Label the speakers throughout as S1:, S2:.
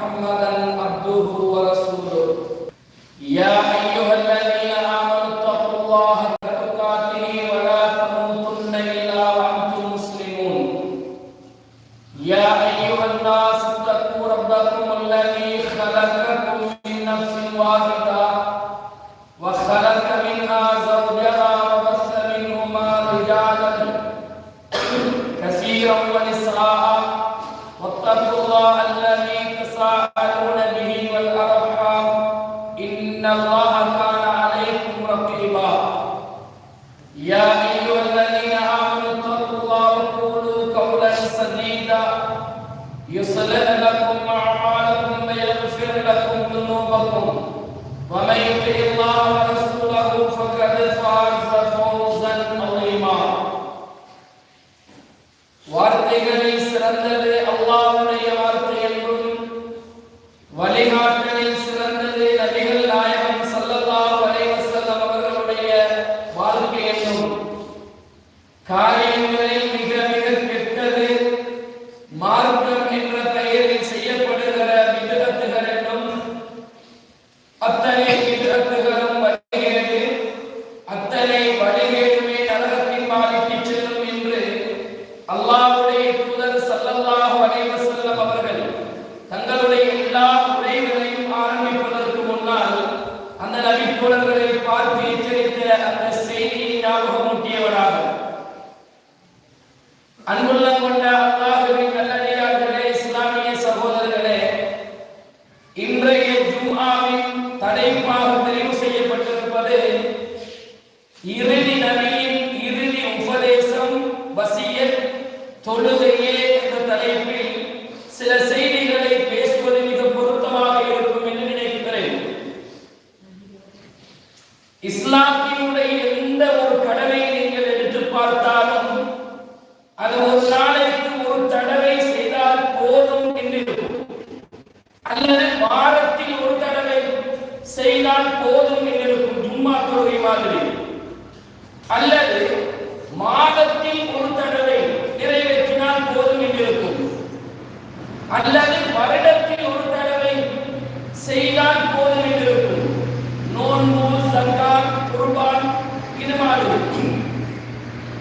S1: محمدا عبده ورسوله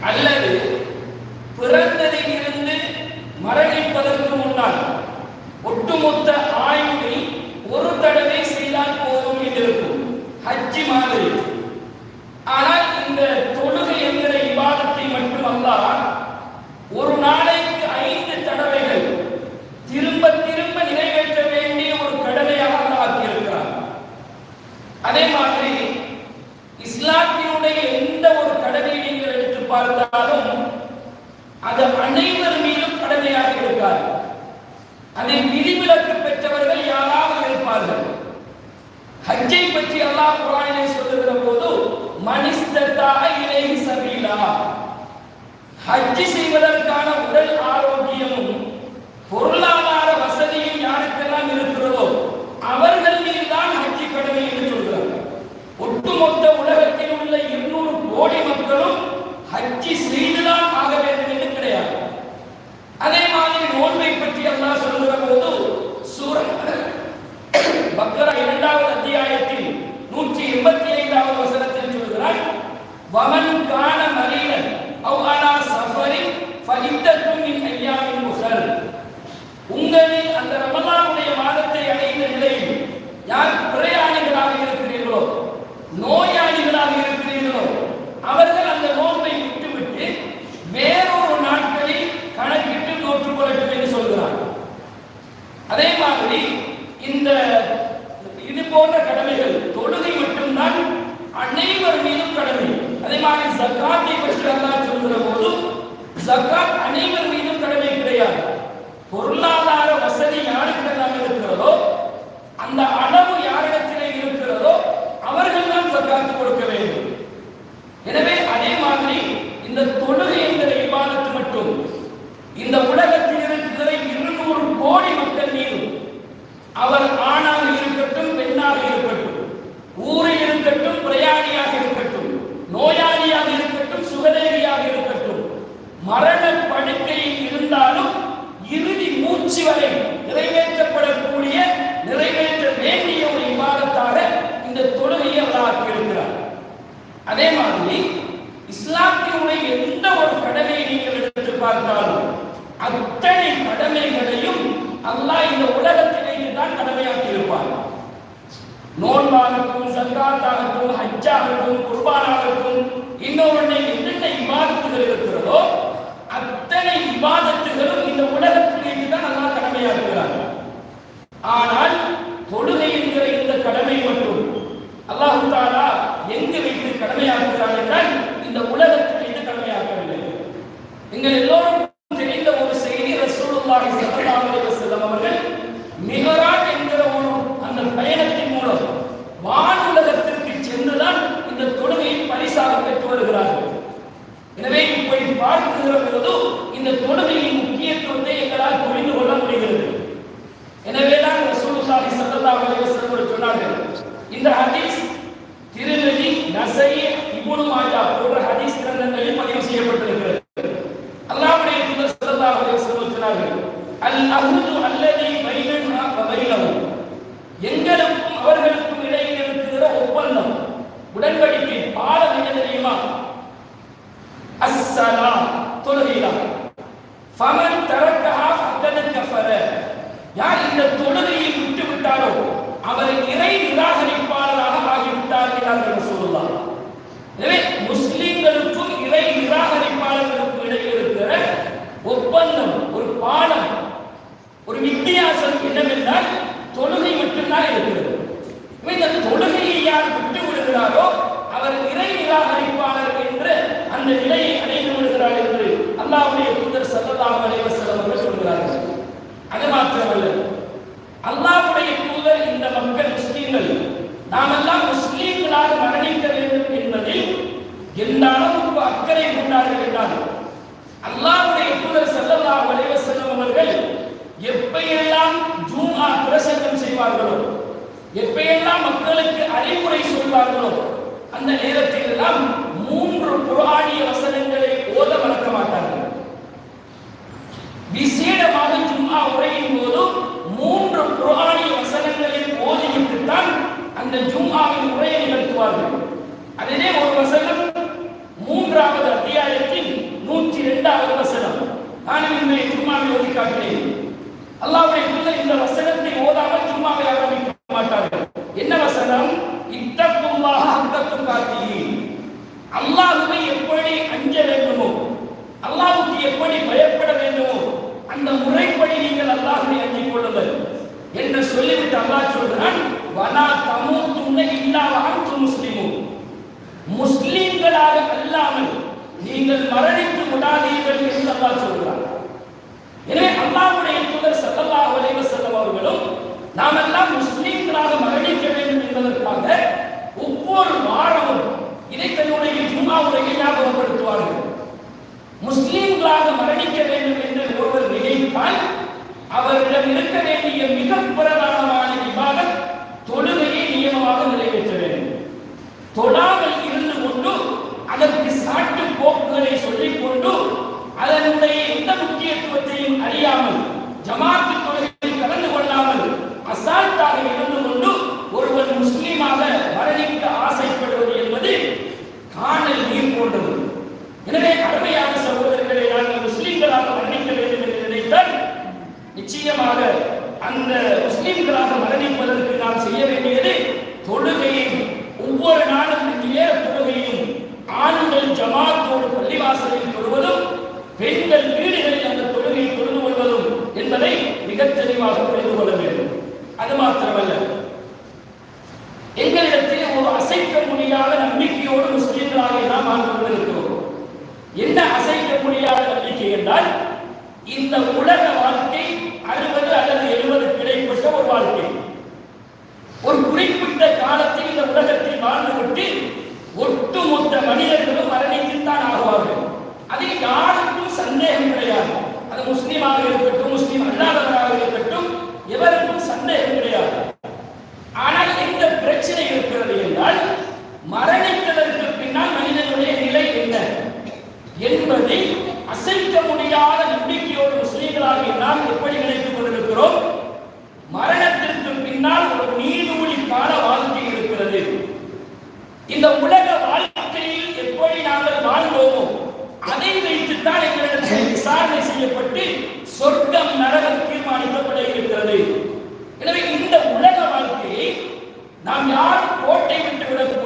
S1: அல்லது அனைவர் மீதும் கடமை கிடையாது. பொருளாதார வசதி யாருக்கெல்லாம் இருக்கிறதோ அந்த பார்த்தாலும் அத்தனை கடமைகளையும் அல்லாஹ் இந்த உலகத்திலேயே தான் கடமையாக்கி இருப்பார் நோன்பாகட்டும் சங்காத்தாகட்டும் ஹஜ்ஜாகட்டும் குர்பானாகட்டும் இன்னொருடைய என்னென்ன இமாதத்துகள் இருக்கிறதோ அத்தனை இமாதத்துகளும் இந்த உலகத்திலேயே தான் நல்லா கடமையாக்குகிறார். ஆனால் தொழுகை என்கிற இந்த கடமை மட்டும் அல்லாஹு தாலா எங்கு வைத்து கடமையாக்குகிறார் என்றால் இந்த உலகத்துக்கு வைத்து கடமையாக்கவில்லை. எங்கள் எல்லோரும் இந்த ஹதீஸ் திருநதி நசை இபுனு மாஜா போன்ற ஹதீஸ் கிரந்தங்களில் பதிவு செய்யப்பட்டிருக்கிறது. அல்லாவுடைய தூதர் ஸல்லல்லாஹு அலைஹி அல் அஹ்து என்ற நிலையை அடைந்து விடுகிறார் என்று அல்லாவுடைய தூதர் சல்லதாக அலைவர் செலவர்கள் சொல்கிறார்கள். அது மாத்திரமல்ல.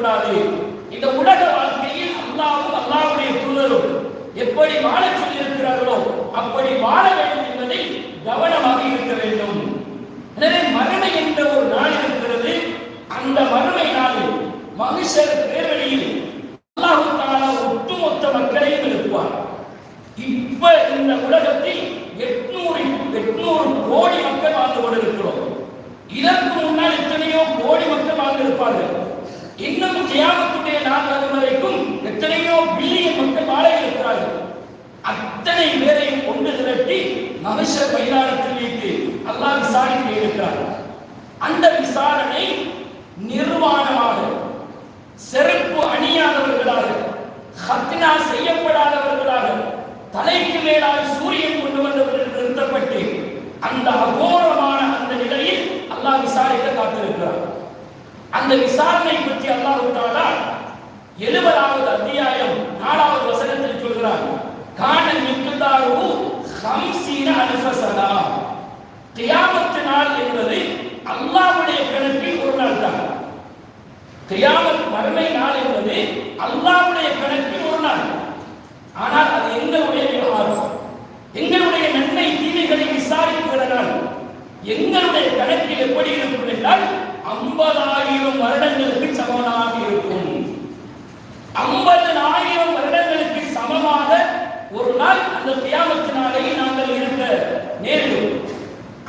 S1: கூடாது இந்த உலக வாழ்க்கையில் அல்லாவும் அல்லாவுடைய தூதரும் எப்படி வாழ சொல்லியிருக்கிறார்களோ அப்படி வாழ வேண்டும் என்பதை கவனமாக இருக்க வேண்டும். எனவே மறுமை என்ற ஒரு நாள் இருக்கிறது. அந்த மறுமை நாளில் மகிஷர் பேரணியில் அந்த அகோரமான அந்த நிலையில் அல்லாஹ் விசாரிக்க காத்திருக்கிறார் அந்த விசாரணை பற்றி அல்லாஹ் தாலா எழுபதாவது அத்தியாயம் நாலாவது வசனத்தில் சொல்கிறார் காணல் மிக்குதாரு ஹம்சீன அல்ஃபசனா தியாமத்து நாள் என்பது அல்லாவுடைய கணக்கில் ஒரு நாள் தான். தியாமத் மறுமை நாள் என்பது அல்லாவுடைய கணக்கில் ஒரு நாள். ஆனால் அது எங்களுடைய விவகாரம் எங்களுடைய நன்மை தீமைகளை விசாரிக்கிற நாள் எங்களுடைய கணக்கில் எப்படி இருக்கும் என்றால் ஐம்பதாயிரம் வருடங்களுக்கு சமனாக இருக்கும். ஐம்பதனாயிரம் வருடங்களுக்கு சமமாக ஒரு நாள் அந்த கியாமத்து நாங்கள் இருக்க நேரிடும்.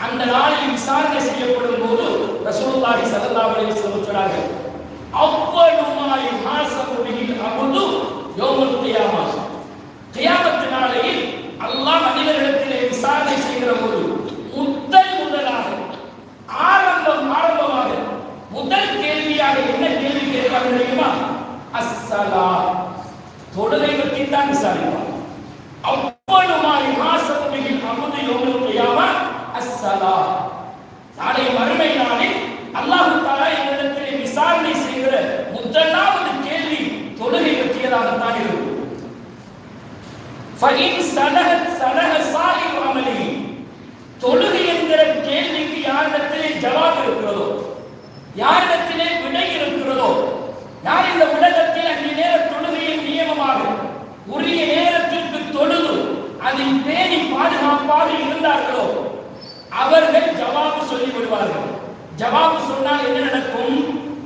S1: அந்த நாளில் விசாரணை செய்யப்படும் போது ரசூலுல்லாஹி ஸல்லல்லாஹு அலைஹி வஸல்லம் சொன்னார்கள் அவ்வளுமாய் ஹாசபுபில் அமுது யௌமுல் கியாமா. கியாமத்து நாளையில் அல்லாஹ் மனிதர்களிடத்திலே விசாரணை செய்கிற போது முதல் முதலாக ஆரம்பம் ஆரம்பமாக முதல் கேள்வியாக என்ன கேள்வி கேட்பாங்க தெரியுமா? அஸ்ஸலா தொழுகை பற்றி தான் விசாரிப்பார். அவ்வளவுமாய் ஹாசபுபில் அபுது யௌமுல் அஸ்ஸலா நாளை மறுமை நாளில் அல்லாஹு தஆலா எங்களிடத்திலே விசாரணை செய்கிற முதலாவது கேள்வி தொழுகை பற்றியதாகத்தான் இருக்கும். ஃபஇன் சலஹத் சலஹ சாலிஹ் அமலிஹி தொழுகை என்கிற கேள்விக்கு யாரிடத்திலே ஜவாப் இருக்கிறதோ? யாரிடத்திலே விடை இருக்கிறதோ? யார் இந்த உலகத்தில் அங்கே நேர தொழுகையை நியமமாக உரிய நேரத்திற்கு தொழுது அதில் பேணி பாதுகாப்பாக இருந்தார்களோ? அவர்கள் ஜவாபு சொல்லி விடுவார்கள் ஜவாபு சொன்னால் என்ன நடக்கும்?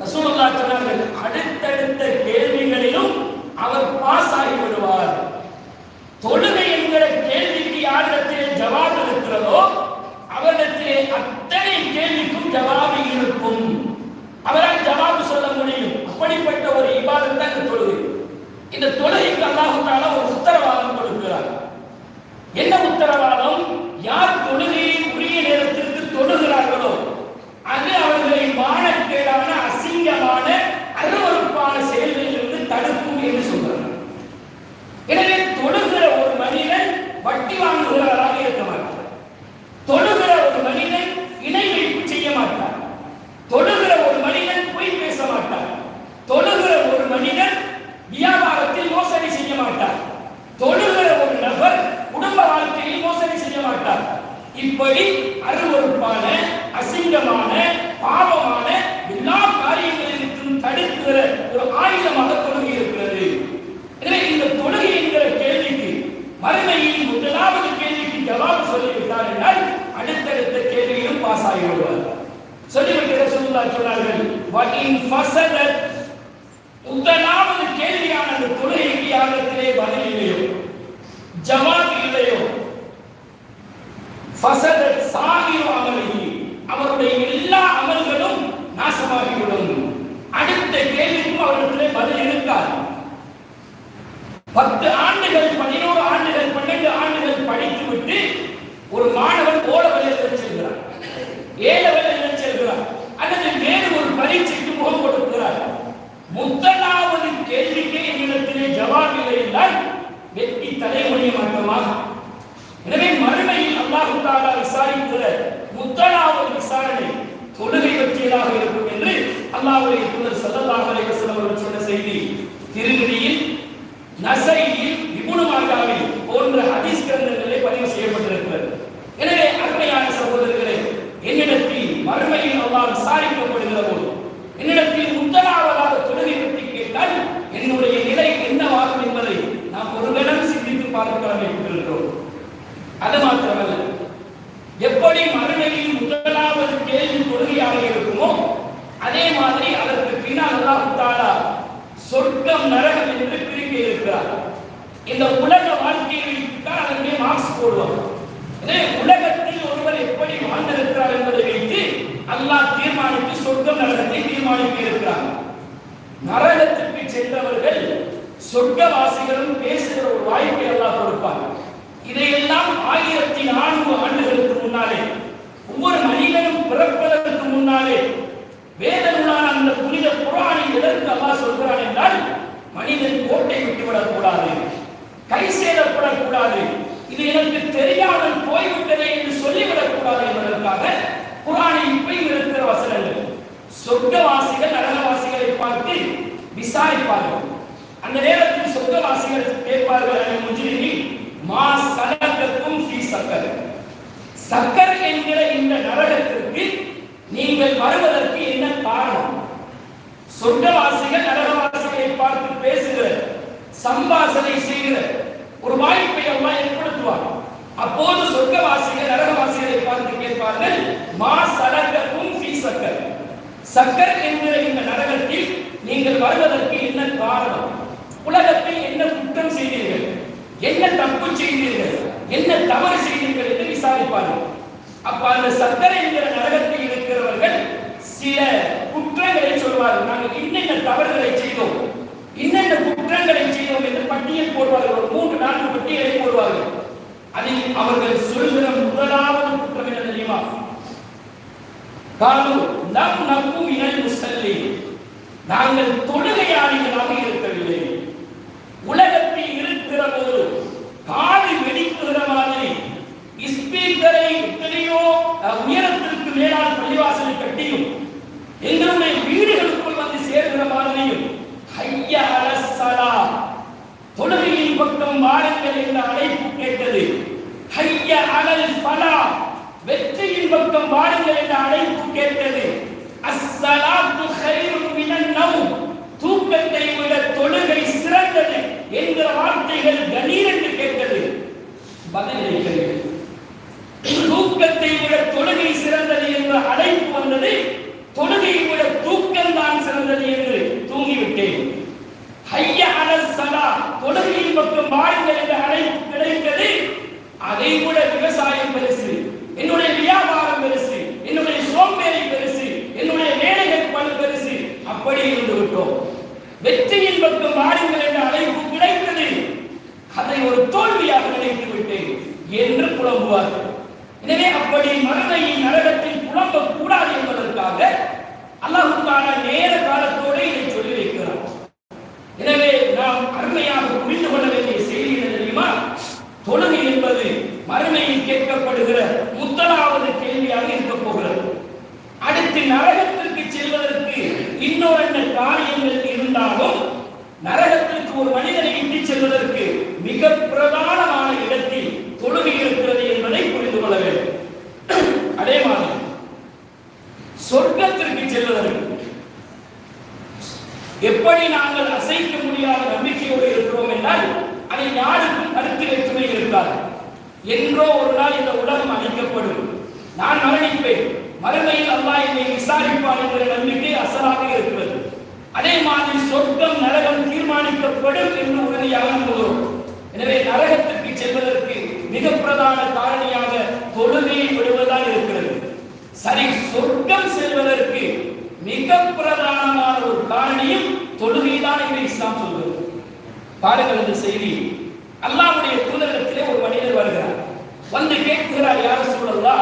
S1: ரசூலுல்லா சொன்னார்கள் அடுத்தடுத்த கேள்விகளிலும் அவர் பாஸ் ஆகி விடுவார் தொழுகை என்கிற கேள்விக்கு யாரிடத்திலே ஜவாபு இருக்கிறதோ அவரிடத்திலே அத்தனை கேள்விக்கும் ஜவாபு இருக்கும். அவரால் ஜவாபு சொல்ல முடியும். அப்படிப்பட்ட ஒரு இபாதம் தான் இந்த தொழுகை. இந்த தொழுகைக்கு அல்லாஹு ஒரு உத்தரவாதம் கொடுக்கிறார். என்ன உத்தரவாதம்? யார் தொழுகையை உரிய நேரத்திற்கு தொழுகிறார்களோ அது அவர்களை மானக்கேடான அசிங்கமான அருவறுப்பான செயல்களிலிருந்து தடுக்கும் என்று சொல்கிறார் எனவே தொழுகிற ஒரு மனிதன் வட்டி வாங்குகிறவராக இருக்க மாட்டார் தொழுகிற ஒரு மனிதன் இணை வைப்பு செய்ய மாட்டார் தொழுகிற ஒரு மனிதன் பொய் பேச மாட்டார் தொழுகிற ஒரு மனிதன் வியாபாரத்தில் மோசடி செய்ய மாட்டார் தொழுகிற ஒரு நபர் குடும்ப வாழ்க்கையில் மோசடி செய்ய மாட்டார் இப்படி அருவருப்பான அசிங்கமான பாவமான எல்லா காரியங்களிலும் தடுக்கிற ஒரு ஆயுதமாக தொழுகை இருக்கிறது எனவே இந்த தொழுகை என்கிற கேள்விக்கு மறுமையில் முதலாவது கேள்விக்கு ஜவாபு சொல்லிவிட்டார் என்றால் அடுத்தடுத்த கேள்வியிலும் பாஸ் ஆகி விடுவார் சொல்லிவிட்டு ரசூலுல்லாஹ் சொன்னார்கள் வஇன் ஃபஸதத் முதலாவது கேள்வியான அந்த தொழுகைக்கு யாரிடத்திலே பதில் இல்லையோ ஜவாப் இல்லையோ ஃபஸதத் சாகிரு அமலிஹி அவருடைய எல்லா அமல்களும் நாசமாகிவிடும் அடுத்த கேள்விக்கும் அவரிடத்திலே பதில் இருக்காது பத்து ஆண்டுகள் பதினோரு ஆண்டுகள் பன்னெண்டு ஆண்டுகள் படித்து விட்டு ஒரு மாணவன் ஓட வழியில் செல்கிறார் ஏழ வழியில் செல்கிறார் அல்லது வேறு ஒரு பரீட்சைக்கு முகம் கொடுக்கிறார். முதலாவது கேள்விக்கு என்னிடத்திலே ஜவாப் இல்லை என்றால் வெற்றி தலைமுடிய மாட்டோமா எனவே மறுமையில் அல்லாஹு தாலா விசாரிக்கிற முதலாவது விசாரணை தொழுகை பற்றியதாக இருக்கும் என்று அல்லாஹுடைய தூதர் ஸல்லல்லாஹு அலைஹி வஸல்லம் சொன்ன செய்தி. திருமதியில் நசையில் இபுனு மாஜாவில் போன்ற ஹதீஸ் கிரந்தங்களே பதிவு செய்யப்பட்டிருக்கிறது. எனவே அருமையான சகோதரர்களே என்னிடத்தில் மறுமையில் அல்லாஹ் விசாரிக்கப்படுகிற போது என்னிடத்தில் முதலாவதாக தொழுகை பற்றி கேட்டால் என்னுடைய நிலை என்னவாகும் என்பதை நாம் ஒரு கணம் சிந்தித்து பார்க்க இருக்கிறோம் அது மாத்திரமல்ல சொர்க்கம் நரகம் என்று பிரிக்க இருக்கிறார். இந்த உலக வாழ்க்கையை வைத்துத்தான் அதனுடைய மார்க்ஸ் போடுவாங்க. உலகத்தில் ஒருவர் எப்படி வாழ்ந்திருக்கிறார் என்பதை வைத்து அல்லாஹ் தீர்மானித்து சொர்க்கம் நரகத்தை தீர்மானித்து இருக்கிறார். நரகத்திற்கு சென்றவர்கள் சொர்க்கவாசிகளும் பேசுகிற ஒரு வாய்ப்பை அல்லாஹ் கொடுப்பார். இதையெல்லாம் ஆயிரத்தி நானூறு ஆண்டுகளுக்கு முன்னாலே ஒவ்வொரு மனிதனும் பிறப்பதற்கு முன்னாலே வேத நூலான அந்த புனித குரானை எதற்கு அல்லாஹ் சொல்கிறான் என்றால் மனிதன் கோட்டை விட்டுவிடக் கூடாது கை சேதப்படக்கூடாது இது எனக்கு தெரியாமல் போய்விட்டதே என்று சொல்லிவிடக் கூடாது என்பதற்காக குரானை இப்பயும் இருக்கிற வசனங்கள். சொர்க்கவாசிகள் நரகவாசிகளை பார்த்து விசாரிப்பார்கள். அந்த நேரத்தில் சொர்க்கவாசிகள் கேட்பார்கள் அந்த மா சலக்கக்கும் சக்கர். சக்கர் என்கிற இந்த நரகத்திற்கு நீங்கள் வருவதற்கு என்ன காரணம்? சொர்க்கவாசிகள் நரகவாசிகளை பார்த்து பேசுகிற சம்பாசனை செய்கிற ஒரு வாய்ப்பை அம்மா ஏற்படுத்துவார். அப்போது சொர்க்கவாசிகள் நரகவாசிகளை பார்த்து கேட்பார்கள் மா சலக்கக்கும் ஃபீ சக்கர். சக்கர் என்கிற இந்த நரகத்தில் நீங்கள் வருவதற்கு என்ன காரணம்? உலகத்தில் என்ன குற்றம் செய்தீர்கள்? என்ன தப்பு செய்தீர்கள்? என்ன தவறு செய்தீர்கள் என்று விசாரிப்பார்கள். அப்ப அந்த சக்கரை என்கிற நரகத்தில் இருக்கிறவர்கள் சில குற்றங்களை சொல்வார்கள். நாங்கள் இன்னென்ன தவறுகளை செய்தோம் இன்னென்ன குற்றங்களை செய்தோம் என்று பட்டியல் போடுவார்கள். ஒரு மூன்று நான்கு பட்டியலை போடுவார்கள். அதில் அவர்கள் சொல்கிற முதலாவது குற்றம் என்ன தெரியுமா? காலு நம் நம்பும் இனல் முசல்லி நாங்கள் தொழுகையாளிகளாக இருக்கவில்லை. உலகத்தில் இருக்கிற போது கால மேலால் பள்ளிவாசலை கட்டியும் எங்களுடைய வீடுகளுக்குள் வந்து சேர்கிற மாதிரியும் ஹைய அலசலா தொழுகையின் பக்கம் வாருங்கள் என்ற அழைப்பு கேட்டது. ஹைய அலல் பலா வெற்றியின் பக்கம் வாருங்கள் என்ற அழைப்பு கேட்டது. அஸ்ஸலாத்து ஹைரும் மினன் நவும் தூக்கத்தை விட தொழுகை சிறந்தது என்ற வார்த்தைகள் கணீர் என்று கேட்டது. பதிலை கேள்வி தூக்கத்தை விட தொழுகை சிறந்தது என்ற அழைப்பு வந்தது தொழுகையை விட தூக்கம் தான் சிறந்தது என்று தூங்கிவிட்டேன் ஹைய அலசலா தொழுகையின் பக்கம் வாருங்கள் என்ற அழைப்பு கிடைத்தது அதை விட விவசாயம் பெருசு என்னுடைய வியாபாரம் பெருசு என்னுடைய சோம்பேறி பெருசு என்னுடைய வேலைகள் பல பெருசு அப்படி இருந்து விட்டோம் வெற்றியின் பக்கம் வாருங்கள் என்ற அழைப்பு கிடைத்தது அதை ஒரு தோல்வியாக நினைத்து விட்டேன் என்று புலம்புவார்கள் எனவே அப்படி மறுமையின் நரகத்தில் புலம்ப கூடாது என்பதற்காக அல்லாஹு தாலா நேர காலத்தோடு இதை சொல்லி வைக்கிறார் எனவே நாம் அருமையாக புரிந்து கொள்ள வேண்டிய செய்தி என்ன தெரியுமா தொழுகை என்பது மறுமையில் கேட்கப்படுகிற முதலாவது கேள்வியாக இருக்க போகிறது அடுத்து நரகத்திற்கு செல்வதற்கு இன்னொரு காரியங்கள் இருந்தாலும் நரகத்திற்கு ஒரு மனிதனை இட்டு செல்வதற்கு மிக பிரதானமான இடத்தில் தொழுகை இருக்கிறது என்பதை புரிந்து கொள்ள வேண்டும் அதே மாதிரி சொர்க்கத்திற்கு செல்வதற்கு எப்படி நாங்கள் அசைக்க முடியாத நம்பிக்கையோடு இருக்கிறோம் என்றால் அதை யாருக்கும் கருத்து வேற்றுமை இருக்காது என்றோ ஒரு நாள் இந்த உலகம் அழிக்கப்படும் நான் மரணிப்பேன் மறுமையில் அல்லாஹ் என்னை விசாரிப்பான் என்கிற நம்பிக்கை அசலாக இருக்கிறது அதே மாதிரி சொர்க்கம் நரகம் தீர்மானிக்கப்படும் என்று உறுதியாக நம்புகிறோம் எனவே நரகத்திற்கு செல்வதற்கு மிக பிரதான காரணியாக தொழுகையை விடுவதாக இருக்கிறது சரி சொர்க்கம் செல்வதற்கு மிக பிரதானமான ஒரு காரணியும் தொழுகைதான் என்று இஸ்லாம் சொல்கிறது பாருங்கள் இந்த செய்தி அல்லாஹ்வுடைய தூதரிடத்திலே ஒரு மனிதர் வருகிறார் வந்து கேட்கிறார் யார் சூழல்லா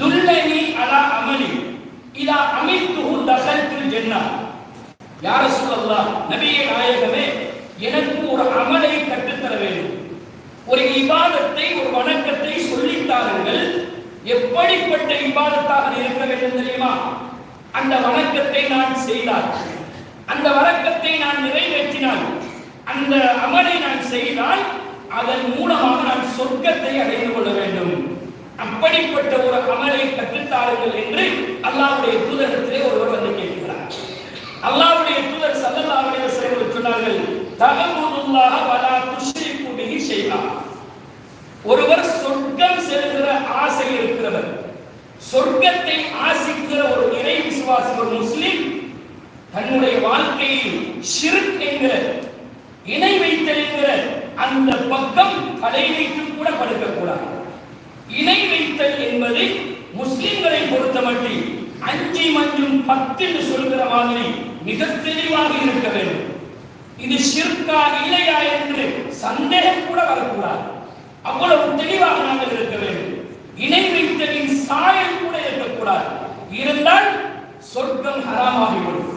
S1: துல்லனி அலா அமலி இதா அமித்துஹு தகல்துல் யார சொல்லல்லா நபியே நாயகமே எனக்கு ஒரு அமலை கற்றுத்தர வேண்டும். ஒரு இபாதத்தை ஒரு வணக்கத்தை சொல்லித்தாருங்கள் எப்படிப்பட்ட இபாதத்தாக இருக்க வேண்டும் தெரியுமா? அந்த வணக்கத்தை நான் செய்தால் அந்த வணக்கத்தை நான் நிறைவேற்றினால் அந்த அமலை நான் செய்தால் அதன் மூலமாக நான் சொர்க்கத்தை அடைந்து கொள்ள வேண்டும். அப்படிப்பட்ட ஒரு அமலை கற்றுத்தாருங்கள் என்று அல்லாவுடைய தூதரத்திலே ஒருவர் வந்து கேட்டார். அல்லாவுடைய தூதர் ஸல்லல்லாஹு அலைஹி வஸல்லம் சொன்னார்கள் தஅபுதுல்லாஹ வலா துஷ்ரிகு பிஹி ஷைஆ. ஒருவர் சொர்க்கம் செல்கிற ஆசை இருக்கிறவர் சொர்க்கத்தை ஆசிக்கிற ஒரு இறை விசுவாசி ஒரு முஸ்லிம் தன்னுடைய வாழ்க்கையில் ஷிர்க் என்கிற இணை வைத்தல் என்கிற அந்த பக்கம் தலை வைத்து கூட படுக்கக்கூடாது. இணை வைத்தல் என்பது முஸ்லிம்களை பொறுத்தமட்டில் அஞ்சு மற்றும் பத்து என்று சொல்கிற மாதிரி மிக தெளிவாக இருக்க வேண்டும். இது சிற்கா இல்லையா என்று சந்தேகம் கூட வரக்கூடாது. அவ்வளவு தெளிவாக நாங்கள் இருக்க வேண்டும். இணை வைத்தலின் சாயல் கூட இருக்கக்கூடாது. இருந்தால் சொர்க்கம் ஹராமாகிவிடும்.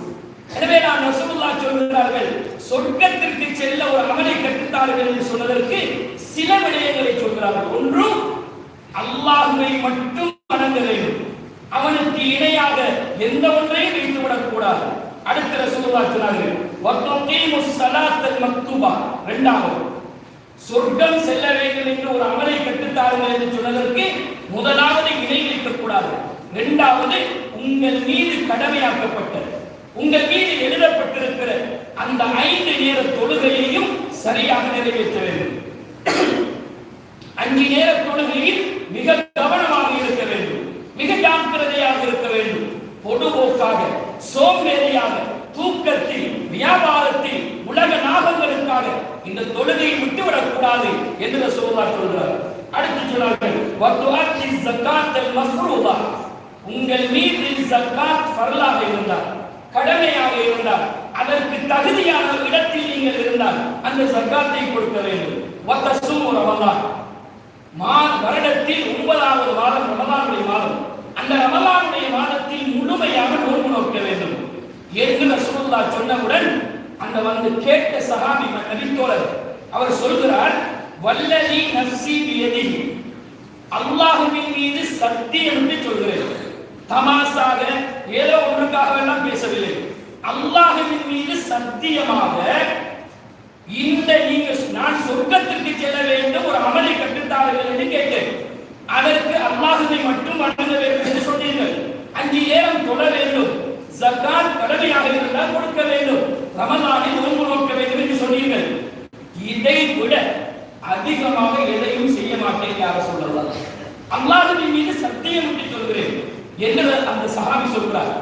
S1: எனவே நான் ரசூலுல்லா சொல்கிறார்கள் சொர்க்கத்திற்கு செல்ல ஒரு அமலை கற்றுத்தார்கள் என்று சொன்னதற்கு சில விடயங்களை சொல்கிறார்கள். ஒன்று அல்லாஹுவை மட்டும் வணங்க வேண்டும். அவனுக்கு இணையாக எந்த ஒன்றையும் வைத்து விடக்கூடாது அடுத்த ரசூலுல்லா சொன்னார்கள் வத்தகீமு மக்தூபா. இரண்டாவது சொர்க்கம் செல்ல வேண்டும் என்று ஒரு அமலை கற்றுத்தாருங்கள் என்று சொன்னதற்கு முதலாவது இணை வைக்கக்கூடாது. இரண்டாவது உங்கள் மீது கடமையாக்கப்பட்டது உங்கள் மீது எழுதப்பட்டிருக்கிற அந்த ஐந்து நேர தொழுகையையும் சரியாக நிறைவேற்ற வேண்டும். அஞ்சு நேர தொழுகையை மிக கவனமாக இருக்க வேண்டும் மிக ஜாக்கிரதையாக இருக்க வேண்டும் பொதுபோக்காக சோம்பேறியாக தூக்கத்தில் வியாபாரத்தில் உலக நாகங்களுக்காக இந்த தொழுகையை விட்டுவிடக் கூடாது என்று ரசூலுல்லாஹ் சொல்றார். அடுத்து சொன்னார்கள் வத்துஆத்தி ஜக்காத்தல் மஃப்ரூதா உங்கள் மீது ஜக்காத் ஃபர்லாக இருந்தால் கடமையாக இருந்தால் அதற்கு தகுதியான இடத்தில் நீங்கள் இருந்தால் அந்த ஜக்காத்தை கொடுக்க வேண்டும். வத்தசூமு ரமலான் மா வருடத்தில் ஒன்பதாவது மாதம் ரமலானுடைய மாதம். அந்த ரமலானுடைய மாதத்தில் முழுமையாக நோன்பு நோக்க வேண்டும் என்று ரசூலுல்லா சொன்னவுடன் அந்த வந்து கேட்ட சஹாபி நபித்தோழர் அவர் சொல்கிறார் வல்லதி நஃப்சி பியதி. அல்லாஹுவின் மீது சக்தி என்று சொல்கிறேன். தமாசாக ஏதோ ஒன்றுக்காக எல்லாம் பேசவில்லை. அல்லாஹுவின் மீது சத்தியமாக இந்த நீங்க நான் சொர்க்கத்திற்கு செல்ல வேண்டும் ஒரு அமலை கட்டுத்தார்கள் என்று கேட்டேன். அதற்கு அல்லாஹுவை மட்டும் வணங்க வேண்டும் என்று சொன்னீர்கள். அஞ்சு ஏன் தொழ வேண்டும். ஜக்காத் கடமையாக இருந்தால் கொடுக்க வேண்டும். ரமலானில் நோன்பு நோக்க வேண்டும் என்று சொன்னீர்கள். இதை விட அதிகமாக எதையும் செய்ய மாட்டேன் யார சொல்றதா அல்லாஹுவின் மீது சத்தியம் விட்டு சொல்கிறேன் என்று அந்த சஹாபி சொல்றார்.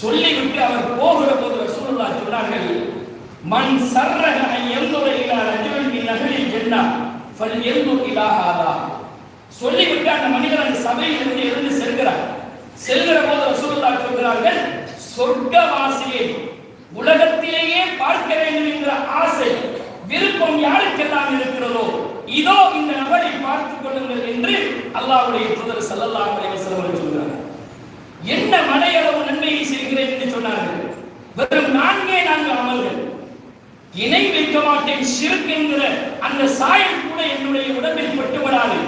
S1: சொல்லிவிட்டு அவர் போகிற போது ரசூலுல்லாஹ் சொன்னார்கள் மண் சர்ரக அன் யன்துர இலா ரஜுலின் மின் அஹ்லில் ஜன்னah ஃபல்யன்துர் இலா சொல்லிவிட்டு அந்த மனிதர் அந்த சபையில் இருந்து எழுந்து செல்கிறார். செல்கிற போது ரசூலுல்லாஹ் சொல்கிறார்கள் சொர்க்கவாசியை உலகத்திலேயே பார்க்க வேண்டும் என்கிற ஆசை எல்லாம் இருக்கிறதோ? இதோ இந்த நபரை பார்த்துக் கொள்ளுங்கள் என்று அல்லாவுடைய தூதர் ஸல்லல்லாஹு அலைஹி வஸல்லம் சொல்கிறார் என்ன மலையளவு நன்மையை செய்கிறேன் என்று சொன்னார்கள். வெறும் நான்கே நான்கு அமல்கள். இணை வைக்க மாட்டேன் சிறுக்கு என்கிற அந்த சாயம் கூட என்னுடைய உடம்பில் பட்டுவிடாது.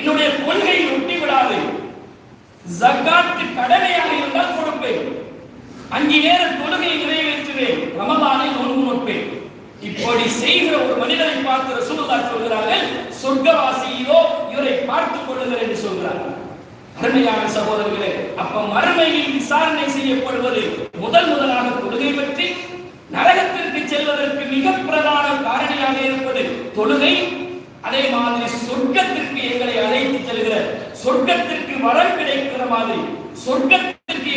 S1: என்னுடைய கொள்கையில் ஒட்டி விடாது ஜக்காத்து கடமையாக இருந்தால் கொடுப்பேன். அஞ்சு நேர தொழுகை நிறைவேற்றுவேன். ரமதானை நோன்பு நோட்பேன் இப்படி செய்கிற ஒரு மனிதரை பார்த்து ரசூலுல்லா சொல்கிறார்கள் சொர்க்கவாசியோ இவரை பார்த்துக் கொள்ளுங்கள் என்று சொல்கிறார்கள். அருமையான சகோதரர்களே அப்ப மறுமையில் விசாரணை செய்யப்படுவது முதல் முதலாக தொழுகை பற்றி நரகத்திற்கு செல்வதற்கு மிக பிரதான காரணியாக இருப்பது தொழுகை. அதே மாதிரி சொர்க்கத்திற்கு எங்களை அழைத்து செல்கிற சொர்க்கத்திற்கு வரம் கிடைக்கிற மாதிரி சொர்க்கத்தை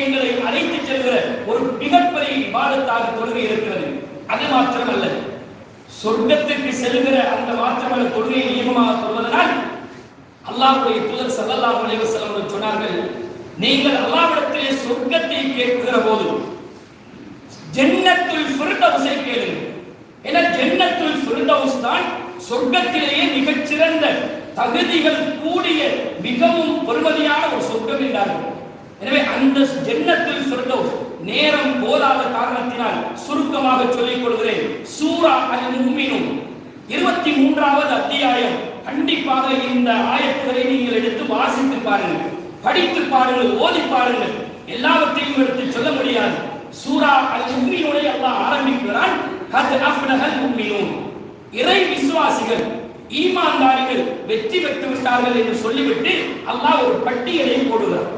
S1: எங்களை அழைத்து செல்கிற ஒரு மிகப்பெரிய விவாதத்தாக தொழுகை இருக்கிறது அது மாத்திரமல்ல சொர்க்கத்திற்கு செல்கிற அந்த மாத்திரமல்ல தொழுகையை நியமமாக சொல்வதனால் அல்லாஹ்வுடைய தூதர் ஸல்லல்லாஹு அலைஹி வஸல்லம் அவர்கள் சொன்னார்கள் நீங்கள் அல்லாஹ்விடத்திலே சொர்க்கத்தை கேட்கிற போது ஜன்னத்துல் ஃபிர்தௌஸை கேளுங்கள் ஏன்னா ஜன்னத்துல் ஃபிர்தௌஸ் தான் சொர்க்கத்திலேயே மிகச்சிறந்த தகுதிகள் கூடிய மிகவும் பெருமதியான ஒரு சொர்க்கம் என்றார்கள் எனவே அந்த ஜன்னத்துல் ஃபிர்தௌஸ் நேரம் போதாத காரணத்தினால் சுருக்கமாக சொல்லிக் கொள்கிறேன் சூரா அல் முஃமினூன் இருபத்தி மூன்றாவது அத்தியாயம் கண்டிப்பாக இந்த ஆயத்துகளை நீங்கள் எடுத்து வாசித்து பாருங்கள். படித்து பாருங்கள் ஓதி பாருங்கள். எல்லாவற்றையும் எடுத்து சொல்ல முடியாது. சூரா அல் முஃமினூனை அல்லாஹ் ஆரம்பிக்கிறான் கத் அஃப்லஹல் இறை விசுவாசிகள் ஈமான்தாரிகள் வெற்றி பெற்று விட்டார்கள் என்று சொல்லிவிட்டு அல்லாஹ் ஒரு பட்டியலை போடுகிறார்.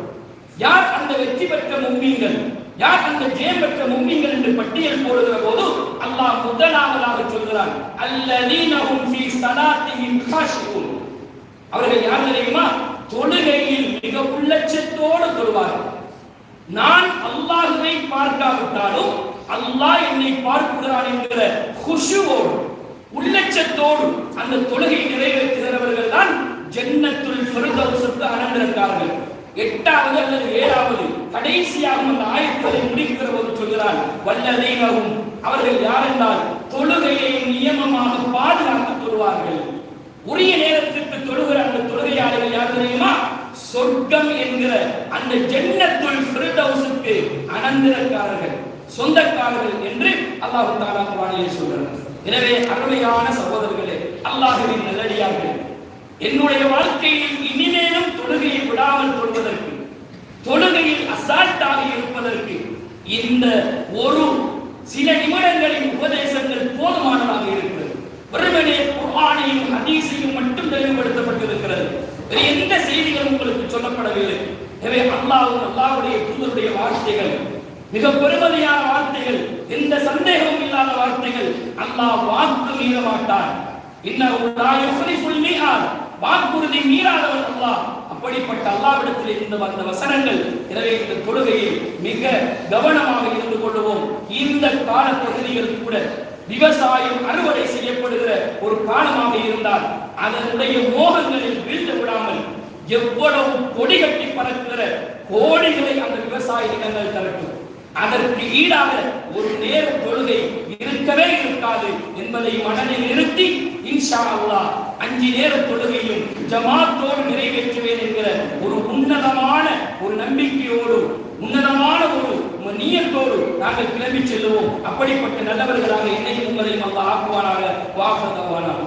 S1: யார் அந்த வெற்றி பெற்ற மும்மீன்கள் யார் அந்த ஜெயம் பெற்ற மும்மின்கள் என்று பட்டியல் போடுகிற போது அல்லாஹ் முதலாவதாக சொல்கிறான் அல்லதீனஹும் ஃபீ ஸலாத்திஹிம் காஷிஊன் அவர்கள் யார் தெரியுமா? தொழுகையில் மிக உள்ளட்சத்தோடு தொழுவார்கள். நான் அல்லாஹுவை பார்க்காவிட்டாலும் அல்லாஹ் என்னை பார்க்கிறான் என்கிற குஷுவோடு உள்ளட்சத்தோடு அந்த தொழுகை நிறைவேற்றுகிறவர்கள் தான் ஜென்னத்துள் ஃபிர்தௌஸுக்கு அனந்திருக்கார்கள் எட்டாவது அல்லது ஏழாவது கடைசியாக அந்த ஆயத்தத்தை முடிக்கிற போது சொல்கிறார் வல்லதெய்வம் அவர்கள் யார் என்றால் தொழுகையை நியமமாக பாதுகாத்து தொழுவார்கள் உரிய நேரத்திற்கு தொழுகிற அந்த தொழுகையாளர்கள் யார் தெரியுமா? சொர்க்கம் என்கிற அந்த ஜென்னத்துள் ஃபிர்தௌஸுக்கு அனந்திரக்காரர்கள் சொந்தக்காரர்கள் என்று அல்லாஹ் தஆலா குர்ஆனிலே சொல்கிறார் எனவே அருமையான சகோதரர்களே அல்லாஹுவின் நல்லடியார்களே என்னுடைய வாழ்க்கையில் இனிமேலும் தொழுகையை விடாமல் கொள்வதற்கு தொழுகையில் அசால்ட்டாக இருப்பதற்கு இந்த ஒரு சில நிமிடங்களின் உபதேசங்கள் போதுமானதாக இருக்கிறது. வெறுமனே குர்ஆனையும் ஹதீஸையும் மட்டும் தெளிவுபடுத்தப்பட்டிருக்கிறது. வேறு எந்த செய்திகளும் உங்களுக்கு சொல்லப்படவில்லை. எனவே அல்லாவும் அல்லாவுடைய தூதருடைய வார்த்தைகள் மிக பெருமதியான வார்த்தைகள் எந்த சந்தேகமும் இல்லாத வார்த்தைகள் அல்லாஹ் வாக்கு மீற மாட்டார் இன்னஹு வாக்குறுதி மீறாதவன் அல்லாஹ். அப்படிப்பட்ட அல்லாவிடத்தில் இருந்து வந்த வசனங்கள் எனவே இந்த தொழுகையில் மிக கவனமாக இருந்து கொள்வோம் இந்த கால பகுதிகள் கூட விவசாயம் அறுவடை செய்யப்படுகிற ஒரு காலமாக இருந்தால் அதனுடைய மோகங்களில் வீழ்ந்து விடாமல் எவ்வளவு கொடி கட்டி பறக்கிற கோடிகளை அந்த விவசாய நிலங்கள் தரட்டும். அதற்கு ஈடாக ஒரு நேர தொழுகை இருக்கவே இருக்காது என்பதை மனதில் நிறுத்தி இன்ஷா அஞ்சு நேர தொழுகையும் ஜமாத்தோடு நிறைவேற்றுவேன் என்கிற ஒரு உன்னதமான ஒரு நம்பிக்கையோடு உன்னதமான ஒரு நீயத்தோடு நாங்கள் கிளம்பி செல்லுவோம். அப்படிப்பட்ட நல்லவர்களாக என்னையும் உங்களையும் அல்ல ஆக்குவானாக. வாகனவானாக